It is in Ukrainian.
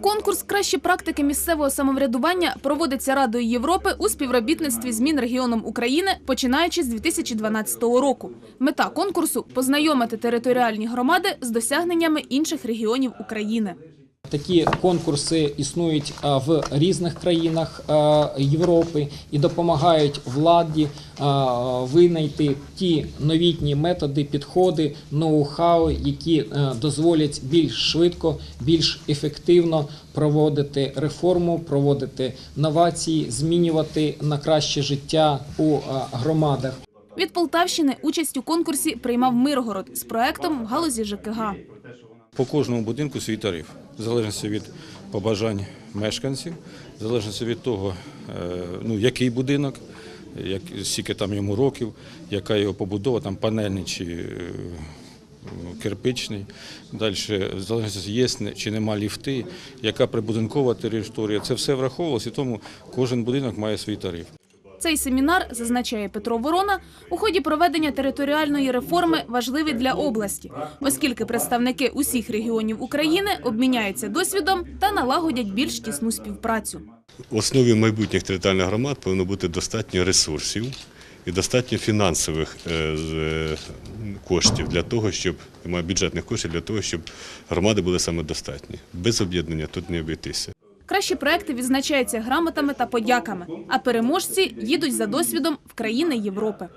Конкурс кращі практики місцевого самоврядування проводиться Радою Європи у співробітництві з Мінрегіоном України, починаючи з 2012 року. Мета конкурсу познайомити територіальні громади з досягненнями інших регіонів України. Такі конкурси існують в різних країнах Європи і допомагають владі винайти ті новітні методи, підходи, ноу-хау, які е, дозволять більш швидко, більш ефективно проводити реформу, проводити новації, змінювати на краще життя у громадах. Від Полтавщини участь у конкурсі приймав Миргород з проектом в галузі ЖКГ. По кожному будинку свій тариф, в залежності від побажань мешканців, в залежності від того, е, ну, який будинок, як, скільки там йому років, яка його побудова, там панельний чи е, кирпичний. Далі, в залежності є чи нема ліфти, яка прибудинкова територія. Це все враховувалося, тому кожен будинок має свій тариф. Цей семінар, зазначає Петро Ворона, у ході проведення територіальної реформи важливий для області, оскільки представники усіх регіонів України обміняються досвідом та налагодять більш тісну співпрацю. В основі майбутніх територіальних громад повинно бути достатньо ресурсів і достатньо фінансових е, е, коштів для того, щоб бюджетних коштів для того, щоб громади були самодостатні. Без об'єднання тут не обійтися. Кращі проекти відзначаються грамотами та подяками, а переможці їдуть за досвідом в країни Європи.